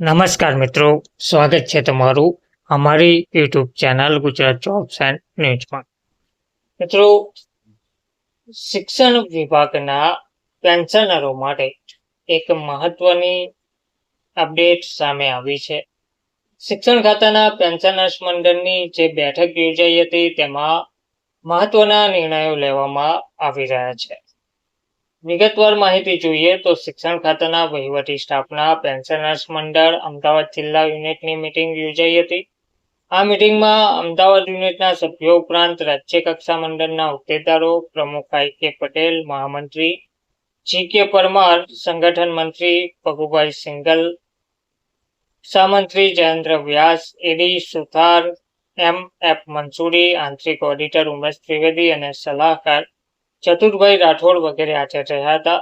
નમસ્કાર મિત્રો, સ્વાગત છે તમારું અમારી YouTube channel Gujarat jobs and ન્યૂઝમાં. મિત્રો, શિક્ષણ વિભાગના પેન્શનરો માટે એક મહત્વની અપડેટ સામે આવી છે. શિક્ષણ ખાતાના પેન્શનર્સ મંડળની જે બેઠક યોજાઈ હતી, તેમાં મહત્વના નિર્ણયો લેવામાં આવી રહ્યા છે. વિગતવાર માહિતી જોઈએ તો શિક્ષણ ખાતાના વહીવટી સ્ટાફના પેન્શનર્સ મંડળ અમદાવાદ જિલ્લા યુનિટની મિટિંગ યોજાઈ હતી. આ મિટિંગમાં અમદાવાદ યુનિટના સભ્યો ઉપરાંત રાજ્ય કક્ષા મંડળના હોદ્દેદારો પ્રમુખ આઈ કે પટેલ, મહામંત્રી જી કે પરમાર, સંગઠન મંત્રી પગુભાઈ સિંગલ સામંત્રી Jayendra Vyas A D Suthar, M F Mansuri, આંતરિક ઓડિટર ઉમેશ ત્રિવેદી અને સલાહકાર ચતુરભાઈ રાઠોડ વગેરે હાજર રહ્યા હતા.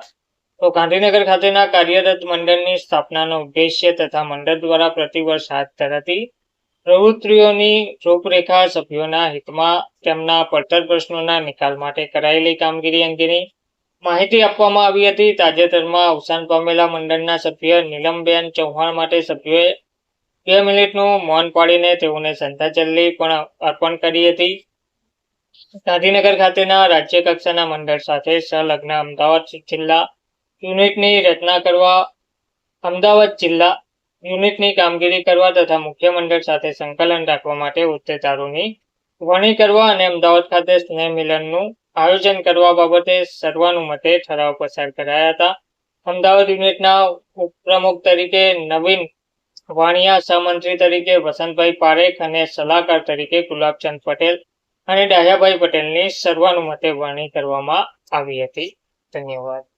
તો ગાંધીનગર ખાતેના કાર્યરત મંડળની સ્થાપનાનો ઉદ્દેશ્ય તથા મંડળ દ્વારા પ્રતિવર્ષ હાથ ધરાતી પ્રવૃત્તિઓની રૂપરેખા સભ્યોના હિતમાં તેમના પડતર પ્રશ્નોના નિકાલ માટે કરાયેલી કામગીરી અંગેની માહિતી આપવામાં આવી હતી. તાજેતરમાં અવસાન પામેલા મંડળના સભ્ય નીલમબેન ચૌહાણ માટે સભ્યોએ બે મિનિટનું મૌન પાડીને તેઓને શ્રદ્ધાંજલિ પણ અર્પણ કરી હતી. ગાંધીનગર ખાતેના રાજ્ય કક્ષાના મંડળ સાથે સંલગ્ન અમદાવાદ જિલ્લા યુનિટની રચના કરવા, અમદાવાદ જિલ્લા યુનિટની કામગીરી કરવા તથા મુખ્ય મંડળ સાથે સંકલન રાખવા માટે હોદ્દેદારોની વણી કરવા અને અમદાવાદ ખાતે સ્નેહ મિલનનું આયોજન કરવા બાબતે સર્વાનુમતે ઠરાવ પસાર કરાયા હતા. અમદાવાદ યુનિટના ઉપપ્રમુખ તરીકે નવીન વાણિયા, સહમંત્રી તરીકે વસંતભાઈ પારેખ અને સલાહકાર તરીકે ગુલાબચંદ પટેલ અને ડાયાભાઈ પટેલની સર્વાનુમતે વરણી કરવામાં આવી હતી. ધન્યવાદ.